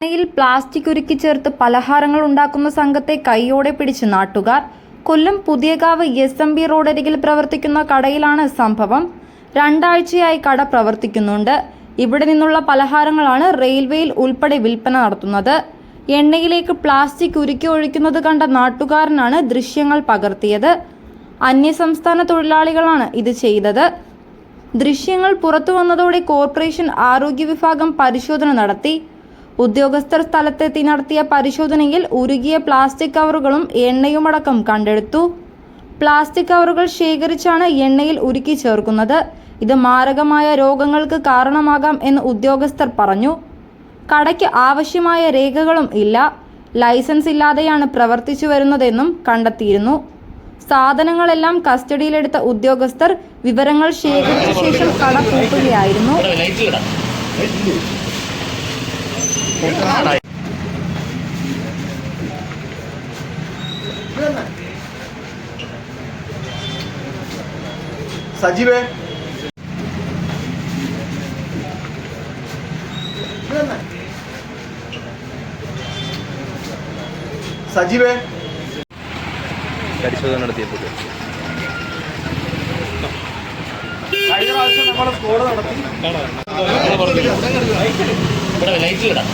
എണ്ണയിൽ പ്ലാസ്റ്റിക് ഉരുക്കി ചേർത്ത് പലഹാരങ്ങൾ ഉണ്ടാക്കുന്ന സംഘത്തെ കൈയോടെ പിടിച്ച് നാട്ടുകാർ. Kollam Puthiyakavu S M B റോഡരികിൽ പ്രവർത്തിക്കുന്ന കടയിലാണ് സംഭവം. രണ്ടാഴ്ചയായി കട പ്രവർത്തിക്കുന്നുണ്ട്. ഇവിടെ നിന്നുള്ള പലഹാരങ്ങളാണ് റെയിൽവേയിൽ ഉൾപ്പെടെ വിൽപ്പന നടത്തുന്നത്. എണ്ണയിലേക്ക് പ്ലാസ്റ്റിക് ഉരുക്കി ഒഴിക്കുന്നത് കണ്ട നാട്ടുകാരനാണ് ദൃശ്യങ്ങൾ പകർത്തിയത്. അന്യസംസ്ഥാന തൊഴിലാളികളാണ് ഇത് ചെയ്തത്. ദൃശ്യങ്ങൾ പുറത്തു വന്നതോടെ കോർപ്പറേഷൻ ആരോഗ്യ വിഭാഗം പരിശോധന നടത്തി. ഉദ്യോഗസ്ഥർ സ്ഥലത്തെത്തി നടത്തിയ പരിശോധനയിൽ ഉരുകിയ പ്ലാസ്റ്റിക് കവറുകളും എണ്ണയുമടക്കം കണ്ടെടുത്തു. പ്ലാസ്റ്റിക് കവറുകൾ ശേഖരിച്ചാണ് എണ്ണയിൽ ഉരുക്കി ചേർക്കുന്നത്. ഇത് മാരകമായ രോഗങ്ങൾക്ക് കാരണമാകാം എന്ന് ഉദ്യോഗസ്ഥർ പറഞ്ഞു. കടയ്ക്ക് ആവശ്യമായ രേഖകളും ഇല്ല. ലൈസൻസ് ഇല്ലാതെയാണ് പ്രവർത്തിച്ചു വരുന്നതെന്നും കണ്ടെത്തിയിരുന്നു. സാധനങ്ങളെല്ലാം കസ്റ്റഡിയിലെടുത്ത ഉദ്യോഗസ്ഥർ വിവരങ്ങൾ ശേഖരിച്ച ശേഷം കട പൂട്ടുകയായിരുന്നു. സജീവേ. സജീവേ. പരിശോധന നടത്തിയപ്പോൾ. കഴിഞ്ഞ പ്രാവശ്യം നമ്മൾ സ്കോഡ് നടത്തി. ഇവിടെ ലൈറ്റിലിടാം